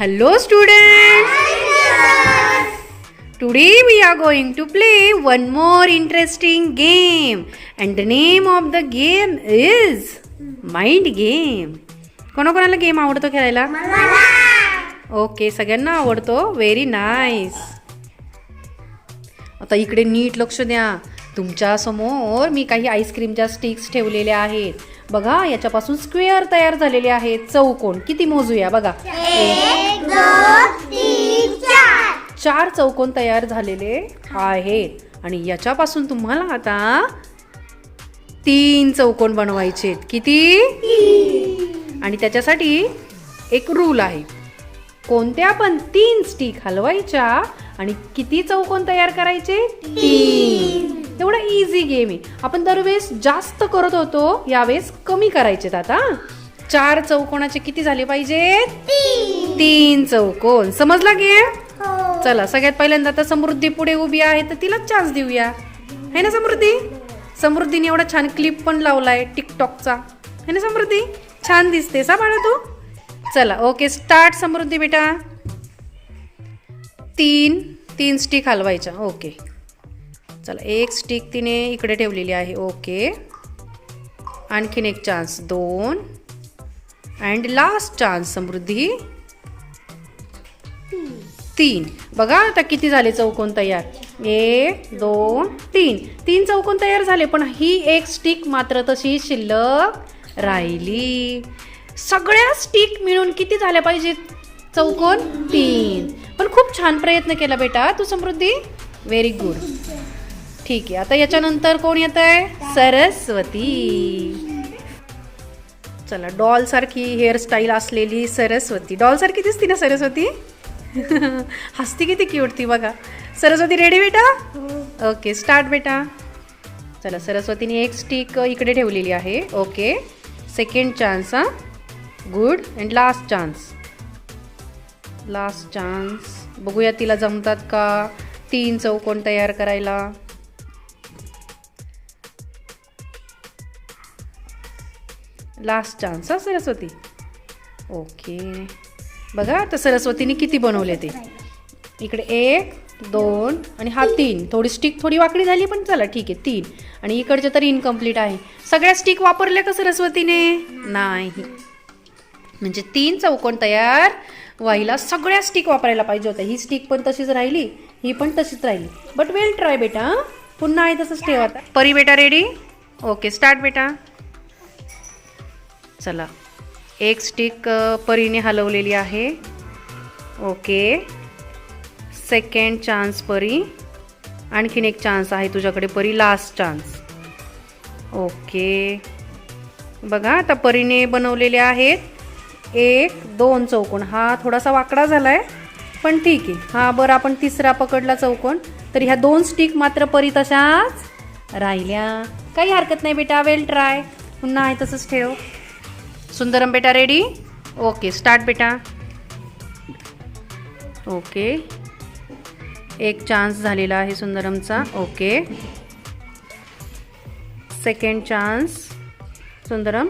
Hello students! Today we are going to play one more interesting game and the name of the game is Mind Game. कोणाकोणाला game आवडतो खेळायला okay सगळ्यांना आवडतो very nice आता इकडे नीट लक्ष द्या तुमच्यासमोर मी काही आईस्क्रीमच्या स्टिक्स ठेवलेल्या आहेत बघा याच्यापासून स्क्वेअर तयार झालेले आहेत. चौकोन किती मोजूया? बघा. एक दोन तीन चार. चार चौकोन तयार झालेले आहेत? आणि याच्यापासून तुम्हाला आता तीन चौकोन बनवायचे आहेत? किती? आणि त्याच्यासाठी एक रूल आहे. कोणत्या पण तीन स्टिक हलवायच्या आणि किती चौकोन तयार करायचे? तीन. तेवढा इझी गेम आहे. आपण दरवेळेस जास्त करत होतो यावेळेस कमी करायचेत आता चार चौकोनाचे किती झाले पाहिजेत तीन. तीन चौकोन. समजला गेम हो. चला सगळ्यात पहिल्यांदा आता समृद्धी पुढे उभी आहे तर तिला चान्स देऊया. है ना समृद्धी? समृद्धीने एवढा छान क्लिप पण लावलाय टिकटॉकचा. है ना समृद्धी? छान दिसते सा बाळा तू? चला ओके स्टार्ट समृद्धी बेटा. तीन तीन स्टिक हलवायच्या. ओके चला एक स्टिक तिने इकडे ठेवलेली आहे ओके. आणखीन एक चान्स दोन. And last chance Samruddhi. तीन. बघा आता किती झाले चौकोन तयार. एक दोन तीन. तीन चौकोन तयार झाले पण ही एक स्टिक मात्र तशी शिल्लक राहिली. सगळ्या स्टिक मिळून किती झाल्या पाहिजेत? चौकोन तीन. पण खूप छान प्रयत्न केला बेटा तू समृद्धी? व्हेरी गुड ठीक आहे. आता याच्यानंतर कोण येत आहे? सरस्वती. चला डॉल सारखी हेअरस्टाईल असलेली सरस्वती. डॉल सारखी दिसती ना सरस्वती? हसती किती क्यूट ती बघा. सरस्वती रेडी बेटा? ओके स्टार्ट बेटा. चला सरस्वतीने एक स्टिक इकडे ठेवलेली आहे. ओके सेकंड चान्स हां. Good and last chance last chance बघूया तिला जमतात का? तीन चौकोन तयार करायला. लास्ट चान्स हा सरस्वती. ओके. बघा आता सरस्वतीने किती बनवले ते. इकडे एक दोन आणि हा तीन. थोडी स्टिक थोडी वाकडी झाली पण चला ठीक आहे तीन. आणि इकडचे तर इनकम्प्लीट आहे. सगळ्या स्टिक वापरल्या का सरस्वतीने? नाही. म्हणजे तीन चौकोन तयार व्हायला सगळ्या स्टिक वापरायला पाहिजे होत्या. ही स्टिक पण तशीच राहिली ही पण तशीच राहिली. बट वेल ट्राय बेटा पुन्हा आहे तसंच ठेवा आता परी बेटा रेडी ओके स्टार्ट बेटा. चला. एक स्टिक परीने हलवलेली आहे. ओके. सेकंड चान्स परी. आणखीन एक चान्स आहे तुझ्याकडे परी लास्ट चान्स ओके. बघा आता परीने बनवलेले आहेत. एक दोन चौकोन. हा थोडासा वाकडा झाला आहे पण ठीक आहे. हा बरं आपण तिसरा पकडला चौकोन. तर ह्या दोन स्टिक मात्र परी तशाच राहिल्या. काही हरकत नाही बेटा वेल ट्राय पुन्हा आहे तसंच ठेव. सुंदरम बेटा रेडी ओके स्टार्ट बेटा. ओके एक चान्स झालेला आहे सुंदरमचा. Okay second chance Sundaram.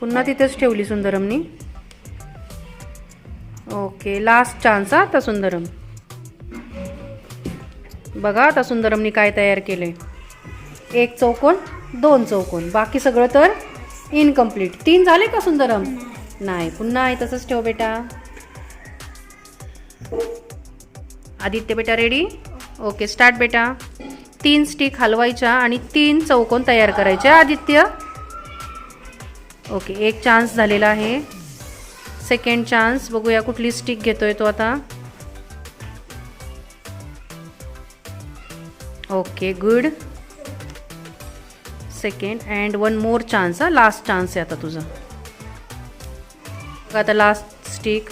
पुन्हा तिथेच ठेवली सुंदरमनी. ओके लास्ट चान्स हा आता सुंदरम. बघा आता सुंदरमनी काय तयार केले एक चौकोन दोन चौकोन. बाकी सगळं तर इनकम्प्लीट तीन झाले का सुंदरम? नाही पुन्हा आहे तसंच ठेव बेटा. आदित्य बेटा रेडी ओके स्टार्ट बेटा. तीन स्टिक हलवायच्या आणि तीन चौकोन तयार करायच्या आदित्य? ओके एक चान्स झालेला आहे. सेकंड चान्स बघूया कुठली स्टिक घेतोय तो आता. Okay good second and one more chance हा लास्ट चान्स आहे आता तुझा. आता लास्ट स्टिक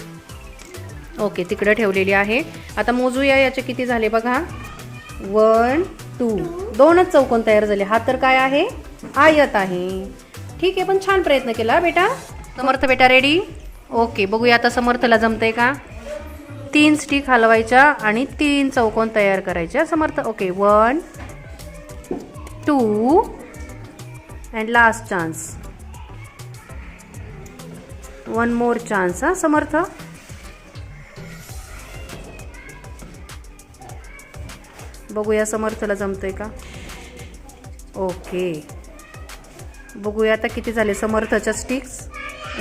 ओके तिकडं ठेवलेली आहे. आता मोजूया याचे किती झाले बघा. वन टू दोनच चौकोन तयार झाले. हा तर काय आहे? आयत आहे. ठीक आहे पण छान प्रयत्न केला बेटा. समर्थ बेटा रेडी ओके बघूया आता समर्थला जमतंय का? तीन स्टिक हलवायच्या आणि तीन चौकोन तयार करायच्या. Samarth okay one two and last chance one more chance हा समर्थ बघूया समर्थला जमतंय का? ओके बघूया आता किती झाले समर्थच्या sticks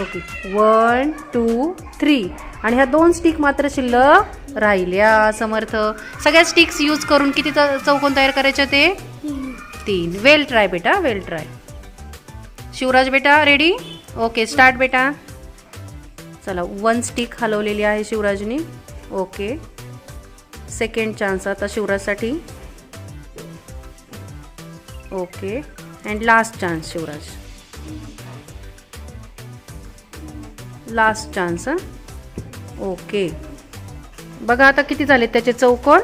okay one two three आणि ह्या दोन स्टिक मात्र शिल्लक राहिल्या समर्थ सगळ्या स्टिक्स यूज करून किती चौकोन तयार करायचे ते तीन. वेल ट्राय बेटा वेल ट्राय शिवराज बेटा रेडी ओके स्टार्ट बेटा. चला वन स्टिक हलवलेली आहे शिवराजनी. ओके सेकंड चान्स आता शिवराजसाठी. Okay and last chance Shivraj. Last chance हां? ओके बघा आता किती झाले त्याचे चौकोन.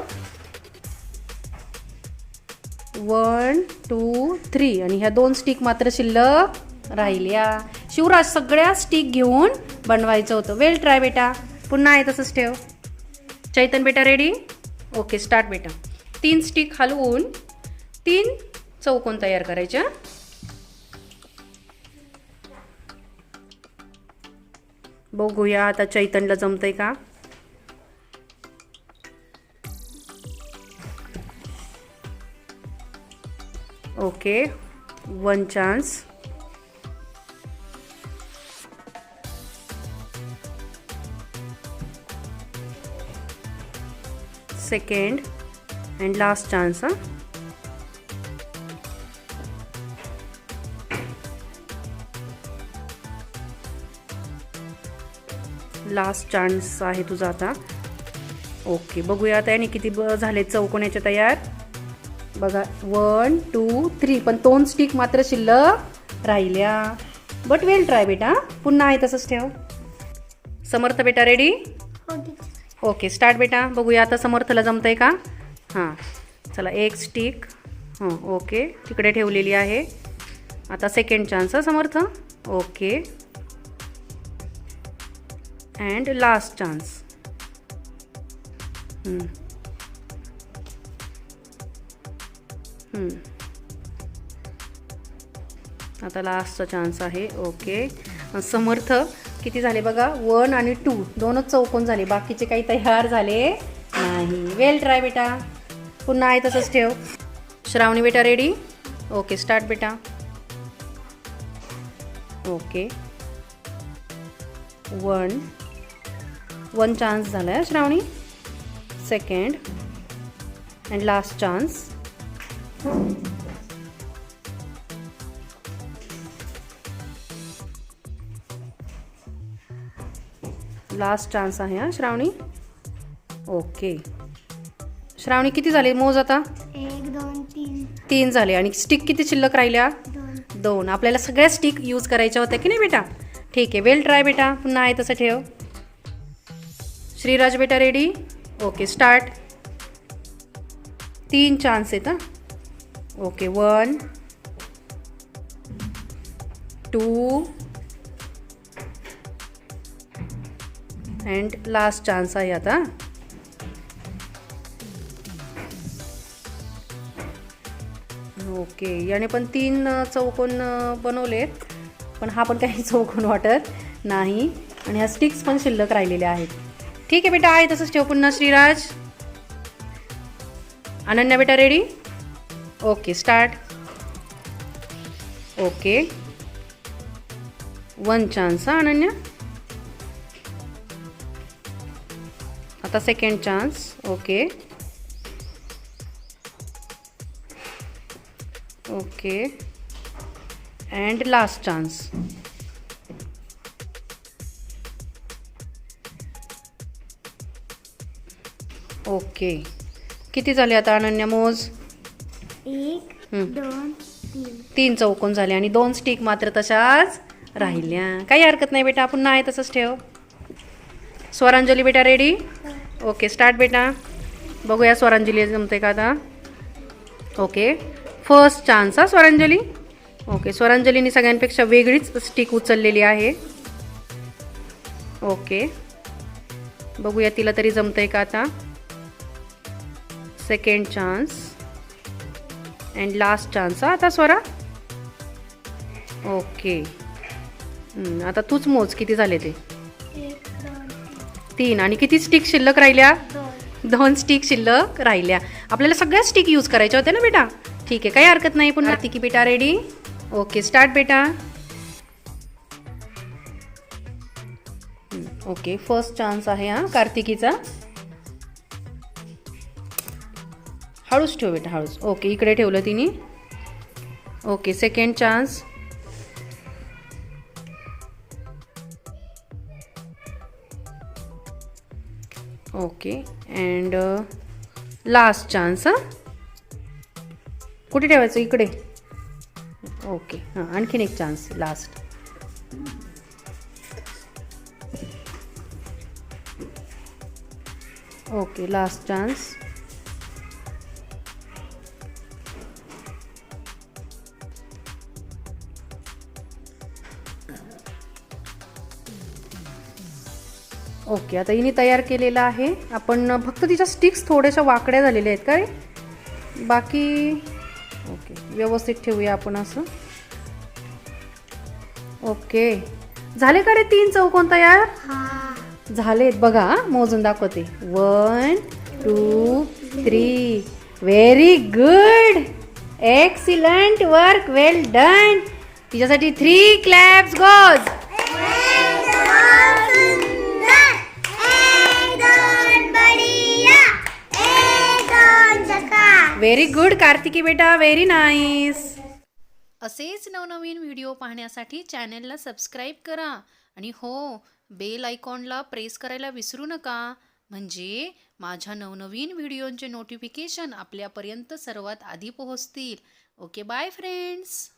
वन टू थ्री आणि ह्या दोन स्टिक मात्र शिल्लक राहिल्या. शिवराज सगळ्या स्टिक घेऊन बनवायचं होतं. वेल ट्राय बेटा. पुन्हा आहे तसंच ठेव. चैतन बेटा रेडी ओके स्टार्ट बेटा. तीन स्टिक हलवून तीन चौकोन तयार करायच्या बघूया आता चैतनला जमतंय का? Okay one chance second and last chance हां लास्ट चान्स आहे तुझा आता. ओके बघूया आता याने किती झाले चौकोण्याचे तयार. बघा वन टू थ्री पण दोन स्टिक मात्र शिल्लक राहिल्या. बट वेल ट्राय बेटा. पुन्हा आहे तसंच ठेव. समर्थ बेटा रेडी ओके स्टार्ट बेटा. बघूया आता समर्थला जमतंय का? हां चला एक स्टिक हां ओके तिकडे ठेवलेली आहे. आता second chance Samarth? Okay. And last chance आता लास्टचा चान्स आहे. ओके. समर्थ किती झाले बघा? वन आणि टू. दोनच चौकोन झाले. बाकीचे काही तयार झाले नाही. वेल ट्राय बेटा. पुन्हा आहे तसंच ठेव. श्रावणी बेटा रेडी ओके स्टार्ट बेटा. ओके वन वन चान्स झाला आहे Shravani. Second and last chance last chance आहे हा श्रावणी? ओके श्रावणी किती झाले? मोज आता? एक दोन तीन. तीन झाले. आणि स्टिक किती शिल्लक राहिल्या? दोन. दोन. आपल्याला सगळ्या स्टिक यूज करायच्या होत्या की नाही बेटा? ठीक आहे वेल ट्राय बेटा. पुन्हा आहे तसं ठेव. श्रीराज बेटा रेडी ओके स्टार्ट तीन चान्स आहेत हां. Okay one two and last chance आहे आता. ओके याने पण तीन चौकोन बनवलेत. पण हा पण काही चौकोन वाटत नाही. आणि ह्या स्टिक्स पण शिल्लक राहिलेल्या आहेत. ठीक आहे बेटा आहे तसंच ठेव पुन्हा श्रीराज. अनन्या बेटा ready okay start okay one chance हा अनन्या? आता second chance okay okay and last chance okay किती झाले आता अनन्या मोज? एक. दोन तीन. तीन चौकोन झाले आणि दोन स्टिक मात्र तशाच राहिल्या. काही हरकत नाही बेटा पुन्हा आहे तसंच ठेव. स्वरांजली बेटा रेडी ओके स्टार्ट बेटा. बघूया स्वरांजली जमते का आता? ओके फर्स्ट चान्स हा स्वरांजली. ओके स्वरांजलीने सगळ्यांपेक्षा वेगळीच स्टिक उचललेली आहे. ओके बघूया तिला तरी जमतंय का आता? Second chance and last chance हा आता स्वरा. ओके आता तूच मोज किती झाले ते? तीन. आणि किती स्टिक शिल्लक राहिल्या? दोन स्टिक शिल्लक राहिल्या. आपल्याला सगळ्या स्टिक यूज करायच्या होत्या ना बेटा? ठीक आहे काही हरकत नाही पुन्हा. तिकी बेटा रेडी ओके स्टार्ट बेटा. ओके फर्स्ट चान्स आहे हा कार्तिकीचा. हळूच ठेव बेटा हळूच. ओके इकडे ठेवलं तिने. Okay second chance okay. And last chance हां? कुठे ठेवायचं? इकडे. ओके. हां आणखीन एक chance last okay last chance okay आता हिने तयार केलेलं आहे. आपण फक्त तिच्या स्टिक्स थोड्याशा वाकड्या झालेल्या आहेत काय? बाकी ओके व्यवस्थित ठेवूया आपण असं. ओके. झाले का रे तीन चौकोन तयार? हा. झालेत बघा मोजून दाखवते. One two three very good excellent work well done तिच्यासाठी three claps goes very good Kartiki बेटा व्हेरी नाईस असेच नवनवीन व्हिडिओ पाहण्यासाठी चॅनेलला सबस्क्राईब करा आणि हो बेल आयकॉनला प्रेस करायला विसरू नका. म्हणजे माझ्या नवनवीन व्हिडिओंचे नोटिफिकेशन आपल्यापर्यंत सर्वात आधी पोहोचतील. Okay bye friends